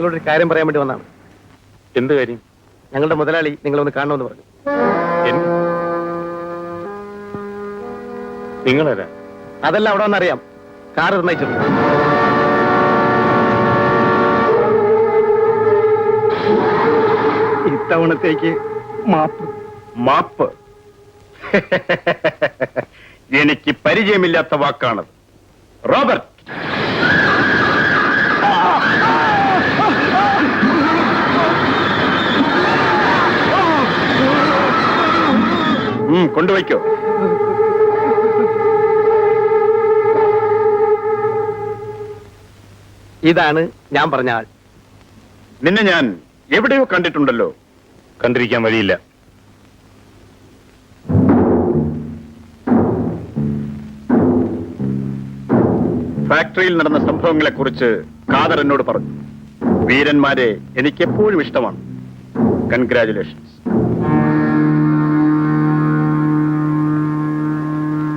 നിങ്ങളോടൊരു കാര്യം പറയാൻ വേണ്ടി വന്നാണ്. എന്ത് കാര്യം? ഞങ്ങളുടെ മുതലാളി നിങ്ങളൊന്ന് കാണണമെന്ന് പറഞ്ഞു. നിങ്ങളാരാ? അതെല്ലാം അവിടെ വന്നറിയാം. കാർ നിർണയിച്ചിട്ടുണ്ട് ഇത്തവണത്തേക്ക് മാപ്പ്. മാപ്പ്? എനിക്ക് പരിചയമില്ലാത്ത വാക്കാണത്. റോബർട്ട്! കൊണ്ടുവയ്ക്കോ. ഇതാണ് ഞാൻ പറഞ്ഞ ആൾ. നിന്നെ ഞാൻ എവിടെയോ കണ്ടിട്ടുണ്ടല്ലോ. കണ്ടിരിക്കാൻ വഴിയില്ല. ഫാക്ടറിയിൽ നടന്ന സംഭവങ്ങളെ കുറിച്ച് കാദർ എന്നോട് പറഞ്ഞു. വീരന്മാരെ എനിക്കെപ്പോഴും ഇഷ്ടമാണ്. കൺഗ്രാചുലേഷൻസ്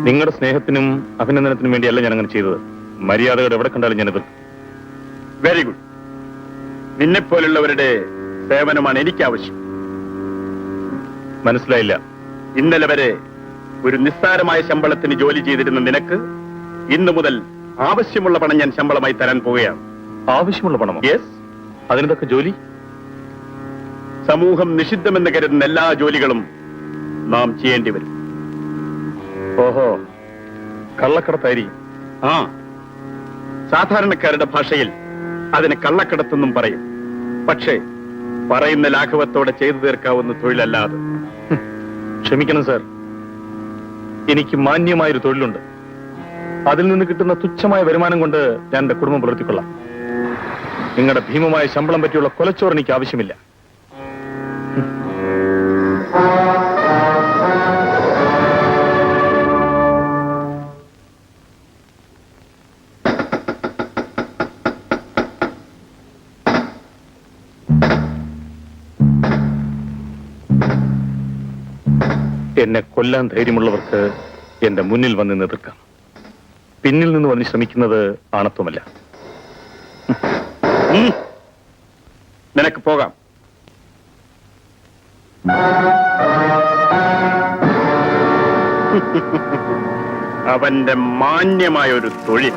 നിങ്ങളുടെ സ്നേഹത്തിനും അഭിനന്ദനത്തിനും വേണ്ടിയല്ല ഞാൻ അങ്ങനെ ചെയ്തത്. മര്യാദകൾ എവിടെ കണ്ടാലും ഞാൻ എതിർക്കും വെരി ഗുഡ് നിന്നെപ്പോലുള്ളവരുടെ സേവനമാണ് എനിക്ക് ആവശ്യം മനസ്സിലായില്ല. ഇന്നലെ വരെ ഒരു നിസ്സാരമായ ശമ്പളത്തിന് ജോലി ചെയ്തിരുന്ന നിനക്ക് ഇന്നു മുതൽ ആവശ്യമുള്ള പണം ഞാൻ ശമ്പളമായി തരാൻ പോവുകയാണ്. ആവശ്യമുള്ള പണം യെസ് അതിനതൊക്കെ ജോലി? സമൂഹം നിഷിദ്ധമെന്ന് കരുതുന്ന എല്ലാ ജോലികളും നാം ചെയ്യേണ്ടി വരും. ഓഹോ. കള്ളക്കടത്തായിരിക്കും. ആ. സാധാരണക്കാരുടെ ഭാഷയിൽ അതിന് കള്ളക്കടത്തെന്നും പറയും. പക്ഷേ പറയുന്ന ലാഘവത്തോടെ ചെയ്തു തീർക്കാവുന്ന തൊഴിലല്ല അത് ക്ഷമിക്കണം സാർ. എനിക്ക് മാന്യമായൊരു തൊഴിലുണ്ട്. അതിൽ നിന്ന് കിട്ടുന്ന തുച്ഛമായ വരുമാനം കൊണ്ട് ഞാൻ എന്റെ കുടുംബം പുലർത്തിക്കൊള്ളാം. നിങ്ങളുടെ ഭീമമായ ശമ്പളം പറ്റിയുള്ള കൊലച്ചോറ് എനിക്ക് ആവശ്യമില്ല എന്നെ കൊല്ലാൻ ധൈര്യമുള്ളവർക്ക് എന്റെ മുന്നിൽ വന്ന് എതിർക്കാം പിന്നിൽ നിന്ന് വന്ന് ശ്രമിക്കുന്നത് ആണത്വമല്ല. നിനക്ക് പോകാം. അവന്റെ മാന്യമായ ഒരു തൊഴിൽ.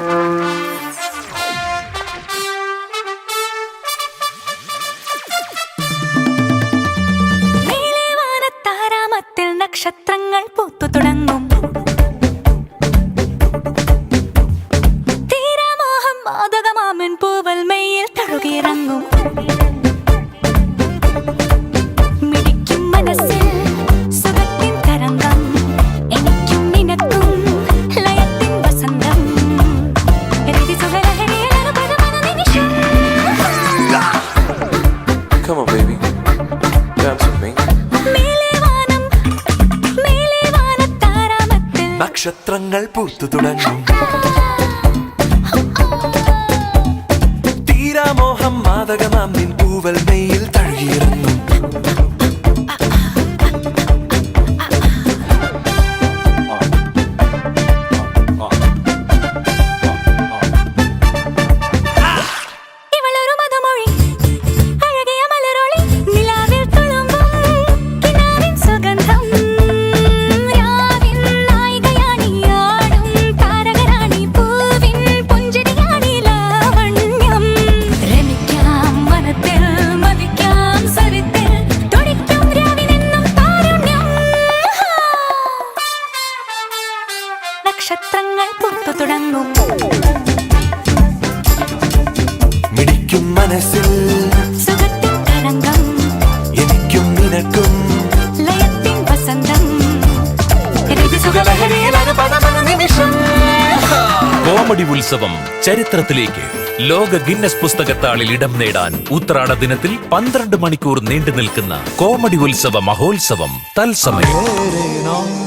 നക്ഷത്രങ്ങൾ പൂത്തു തുടങ്ങും. തീരാമോഹം മാതകമാം നിൻ മിടിക്കും മനസ്സിൽ എനിക്കും നിനക്കും വസന്തം. നിമിഷം. കോമഡി ഉത്സവം ചരിത്രത്തിലേക്ക് ലോക ഗിന്നസ് പുസ്തകത്താളിൽ ഇടം നേടാൻ ഉത്രാട ദിനത്തിൽ പന്ത്രണ്ട് മണിക്കൂർ നീണ്ടു നിൽക്കുന്ന കോമഡി ഉത്സവ മഹോത്സവം തത്സമയം.